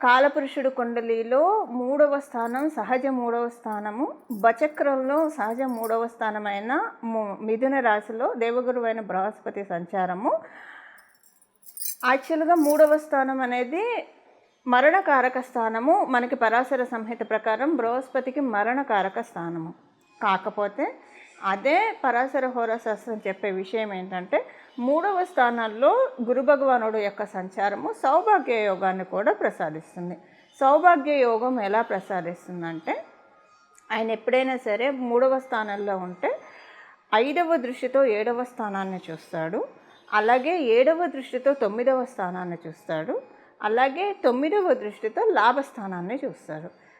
కాలపురుషుడు కుండలిలో మూడవ స్థానం సహజ మూడవ స్థానము బచక్రంలో సహజ మూడవ స్థానమైన మిథున రాశిలో దేవగురువైన బృహస్పతి సంచారము. యాక్చువల్గా మూడవ స్థానం అనేది మరణకారక స్థానము. మనకి పరాశర సంహిత ప్రకారం బృహస్పతికి మరణకారక స్థానము. కాకపోతే అదే పరాశర హోరాశాస్త్రం చెప్పే విషయం ఏంటంటే మూడవ స్థానాల్లో గురు భగవానుడు యొక్క సంచారము సౌభాగ్య యోగాన్ని కూడా ప్రసాదిస్తుంది. సౌభాగ్య యోగం ఎలా ప్రసాదిస్తుందంటే ఆయన ఎప్పుడైనా సరే మూడవ స్థానంలో ఉంటే ఐదవ దృష్టితో ఏడవ స్థానాన్ని చూస్తాడు. అలాగే ఏడవ దృష్టితో తొమ్మిదవ స్థానాన్ని చూస్తాడు. అలాగే తొమ్మిదవ దృష్టితో లాభస్థానాన్ని చూస్తాడు.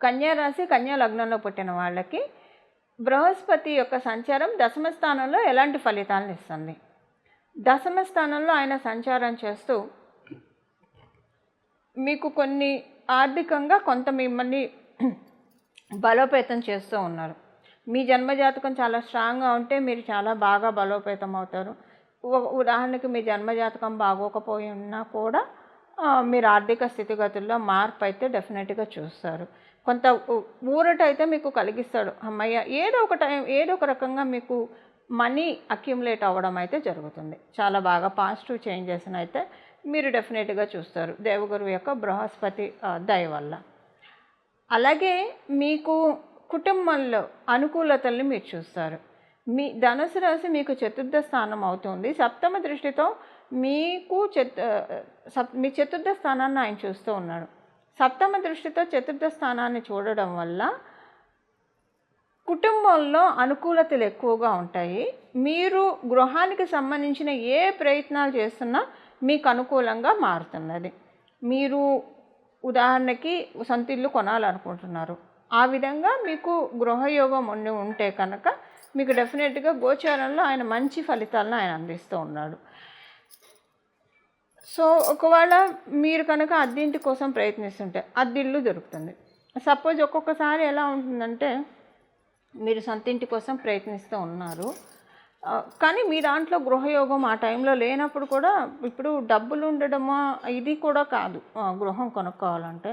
కన్యా రాశి కన్యా లగ్నంలో పుట్టిన వాళ్ళకి బృహస్పతి యొక్క సంచారం దశమ స్థానంలో ఎలాంటి ఫలితాలను ఇస్తుంది? దశమ స్థానంలో ఆయన సంచారం చేస్తూ మీకు కొన్ని ఆర్థికంగా కొంత మిమ్మల్ని బలోపేతం చేస్తూ ఉన్నారు. మీ జన్మజాతకం చాలా స్ట్రాంగ్గా ఉంటే మీరు చాలా బాగా బలోపేతం అవుతారు. ఉదాహరణకి మీ జన్మజాతకం బాగోకపోయి ఉన్నా కూడా మీరు ఆర్థిక స్థితిగతుల్లో మార్పు అయితే డెఫినెట్గా చూస్తారు. కొంత ఊరట అయితే మీకు కలిగిస్తాడు. అమ్మయ్య ఏదో ఒక టైం ఏదో ఒక రకంగా మీకు మనీ అక్యుములేట్ అవ్వడం అయితే జరుగుతుంది. చాలా బాగా పాజిటివ్ చేంజెస్ అయితే మీరు డెఫినెట్గా చూస్తారు. దేవగురు యొక్క బృహస్పతి దయ వల్ల. అలాగే మీకు కుటుంబంలో అనుకూలతల్ని మీరు చూస్తారు. మీ ధనుసు రాశి మీకు చతుర్థ స్థానం అవుతుంది. సప్తమ దృష్టితో మీకు చతు సప్ మీ చతుర్థ స్థానాన్ని ఆయన చూస్తూ ఉన్నాడు. సప్తమ దృష్టితో చతుర్థ స్థానాన్ని చూడడం వల్ల కుటుంబంలో అనుకూలతలు ఎక్కువగా ఉంటాయి. మీరు గృహానికి సంబంధించిన ఏ ప్రయత్నాలు చేస్తున్నా మీకు అనుకూలంగా మారుతున్నది. మీరు ఉదాహరణకి సొంత ఇల్లు కొనాలనుకుంటున్నారు. ఆ విధంగా మీకు గృహయోగం ఉండి ఉంటే కనుక మీకు డెఫినెట్గా గోచారంలో ఆయన మంచి ఫలితాలను ఆయన అందిస్తూ ఉన్నాడు. సో ఒకవేళ మీరు కనుక అద్దెంటి కోసం ప్రయత్నిస్తుంటే అద్దిల్లు దొరుకుతుంది. సపోజ్ ఒక్కొక్కసారి ఎలా ఉంటుందంటే మీరు సొంతింటి కోసం ప్రయత్నిస్తూ ఉన్నారు. కానీ మీ దాంట్లో గృహయోగం ఆ టైంలో లేనప్పుడు కూడా ఇప్పుడు డబ్బులు ఉండడమా ఇది కూడా కాదు. గృహం కొనుక్కోవాలంటే.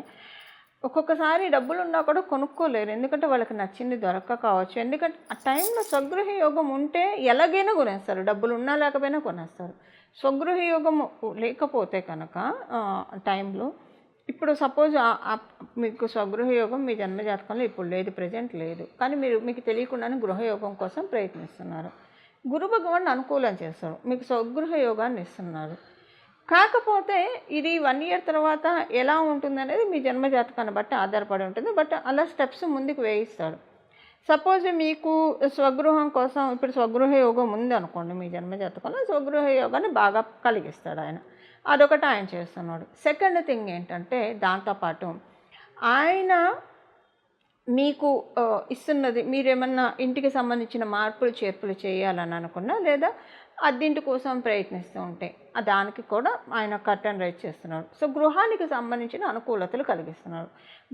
ఒక్కొక్కసారి డబ్బులు ఉన్నా కూడా కొనుక్కోలేరు. ఎందుకంటే వాళ్ళకి నచ్చింది దొరక్క కావచ్చు. ఎందుకంటే ఆ టైంలో స్వగృహ యోగం ఉంటే ఎలాగైనా కొనేస్తారు. డబ్బులు ఉన్నా లేకపోయినా కొనేస్తారు. స్వగృహ యోగం లేకపోతే కనుక టైంలో ఇప్పుడు సపోజ్ మీకు స్వగృహ యోగం మీ జన్మజాతకంలో ఇప్పుడు లేదు ప్రజెంట్ లేదు. కానీ మీరు మీకు తెలియకుండానే గృహయోగం కోసం ప్రయత్నిస్తున్నారు. గురు భగవాన్ అనుకూలం చేస్తారు. మీకు స్వగృహ యోగాన్ని ఇస్తున్నారు. కాకపోతే ఇది వన్ ఇయర్ తర్వాత ఎలా ఉంటుంది అనేది మీ జన్మజాతకాన్ని బట్టి ఆధారపడి ఉంటుంది. బట్ అలా స్టెప్స్ ముందుకు వేయిస్తాడు సపోజ్ మీకు స్వగృహం కోసం ఇప్పుడు స్వగృహ యోగం ఉంది అనుకోండి మీ జన్మ జాతకంలో స్వగృహ యోగాన్ని బాగా కలిగిస్తాడు ఆయన. అదొకటి ఆయన చేస్తున్నాడు. సెకండ్ థింగ్ ఏంటంటే దాంతోపాటు ఆయన మీకు ఇస్తున్నది మీరేమన్నా ఇంటికి సంబంధించిన మార్పులు చేర్పులు చేయాలని అనుకున్నా లేదా అద్దింటి కోసం ప్రయత్నిస్తూ ఉంటే దానికి కూడా ఆయన కర్టన్ రైట్ చేస్తున్నారు. సో గృహానికి సంబంధించిన అనుకూలతలు కలిగిస్తున్నారు.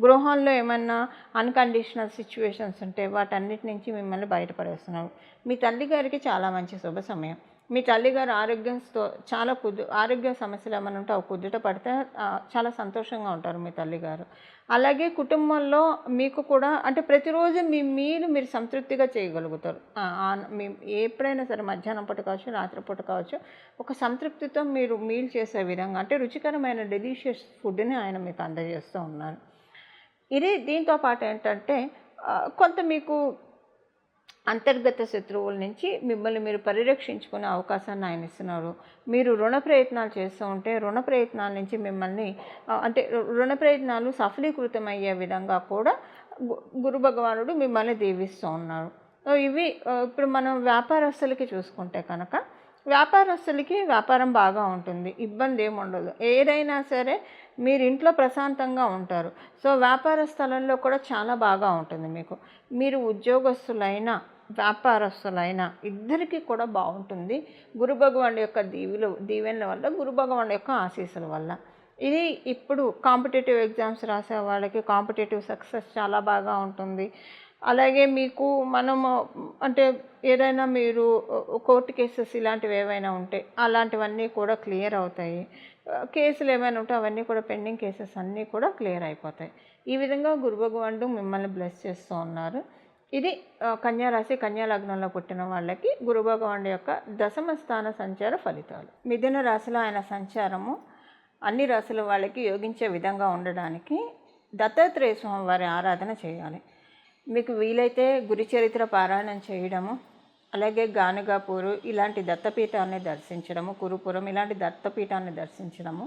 గృహంలో ఏమన్నా అన్కండిషనల్ సిచ్యువేషన్స్ ఉంటే వాటన్నిటి నుంచి మిమ్మల్ని బయటపడేస్తున్నారు. మీ తల్లి గారికి చాలా మంచి శుభ సమయం. మీ తల్లిగారు ఆరోగ్యంతో చాలా కుదు ఆరోగ్య సమస్యలు ఏమైనా ఉంటే అవి కుదుట పడితే చాలా సంతోషంగా ఉంటారు మీ తల్లిగారు. అలాగే కుటుంబంలో మీకు కూడా అంటే ప్రతిరోజు మీ మీరు మీరు సంతృప్తిగా చేయగలుగుతారు. ఆ, మీ ఎప్పుడైనా సరే మధ్యాహ్నం పూట కావచ్చు రాత్రిపూట కావచ్చు ఒక సంతృప్తితో మీరు మీల్ చేసే విధంగా అంటే రుచికరమైన డెలిషియస్ ఫుడ్ని ఆయన మీకు అందజేస్తూ ఉన్నారు. ఇది దీంతో పాటు ఏంటంటే కొంత మీకు అంతర్గత శత్రువుల నుంచి మిమ్మల్ని మీరు పరిరక్షించుకునే అవకాశాన్ని ఆయన ఇస్తున్నారు. మీరు రుణ ప్రయత్నాలు చేస్తూ ఉంటే రుణ ప్రయత్నాల నుంచి మిమ్మల్ని అంటే రుణ ప్రయత్నాలు సఫలీకృతం అయ్యే విధంగా కూడా గు- గురు భగవానుడు మిమ్మల్ని దీవిస్తూ ఉన్నారు. సో ఇవి ఇప్పుడు మనం వ్యాపారస్తులకి చూసుకుంటే కనుక వ్యాపారస్తులకి వ్యాపారం బాగా ఉంటుంది. ఇబ్బంది ఏమి ఉండదు. ఏదైనా సరే మీరు ఇంట్లో ప్రశాంతంగా ఉంటారు. సో వ్యాపార స్థలంలో కూడా చాలా బాగా ఉంటుంది మీకు. మీరు ఉద్యోగస్తులైనా వ్యాపారస్తులైనా ఇద్దరికీ కూడా బాగుంటుంది. గురు భగవాన్ యొక్క దీవులు దీవెనల వల్ల గురు భగవాన్ యొక్క ఆశీస్సుల వల్ల. ఇది ఇప్పుడు కాంపిటేటివ్ ఎగ్జామ్స్ రాసే వాళ్ళకి కాంపిటేటివ్ సక్సెస్ చాలా బాగా ఉంటుంది. అలాగే మీకు మనము అంటే ఏదైనా మీరు కోర్టు కేసెస్ ఇలాంటివి ఏవైనా ఉంటే అలాంటివన్నీ కూడా క్లియర్ అవుతాయి. కేసులు ఏమైనా ఉంటే అవన్నీ కూడా పెండింగ్ కేసెస్ అన్నీ కూడా క్లియర్ అయిపోతాయి. ఈ విధంగా గురు భగవానుడు మిమ్మల్ని బ్లెస్ చేస్తూ ఉన్నారు. ఇది కన్యారాశి కన్యా రాశి కన్యా లగ్నంలో పుట్టిన వాళ్ళకి గురుభగవానుడి యొక్క దశమ స్థాన సంచార ఫలితాలు. మిథున రాశిలో ఆయన సంచారము అన్ని రాశుల వాళ్ళకి యోగించే విధంగా ఉండడానికి దత్తాత్రేయ స్వామి వారి ఆరాధన చేయాలి. మీకు వీలైతే గురి చరిత్ర పారాయణం చేయడము అలాగే గానుగాపూరు ఇలాంటి దత్తపీఠాన్ని దర్శించడము కురుపురం ఇలాంటి దత్తపీఠాన్ని దర్శించడము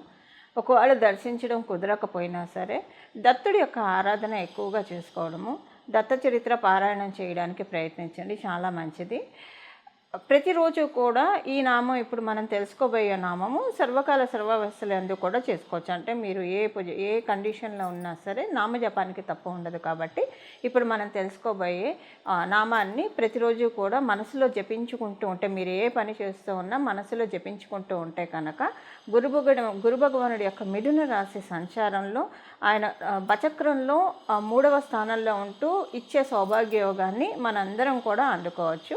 ఒకవేళ దర్శించడం కుదరకపోయినా సరే దత్తుడి యొక్క ఆరాధన ఎక్కువగా చేసుకోవడము దత్త చరిత్ర పారాయణం చేయడానికి ప్రయత్నించండి. చాలా మంచిది. ప్రతిరోజు కూడా ఈ నామం ఇప్పుడు మనం తెలుసుకోబోయే నామము సర్వకాల సర్వవస్థలందు కూడా చేసుకోవచ్చు. అంటే మీరు ఏ పూజ ఏ కండిషన్లో ఉన్నా సరే నామజపానికి తప్పు ఉండదు కాబట్టి ఇప్పుడు మనం తెలుసుకోబోయే నామాన్ని ప్రతిరోజు కూడా మనసులో జపించుకుంటూ ఉంటే మీరు ఏ పని చేస్తూ ఉన్నా మనసులో జపించుకుంటూ ఉంటే కనుక గురుభగ గురు భగవానుడి యొక్క మిథున రాశి సంచారంలో ఆయన బచక్రంలో మూడవ స్థానంలో ఉంటూ ఇచ్చే సౌభాగ్యయోగాన్ని మనందరం కూడా అందుకోవచ్చు.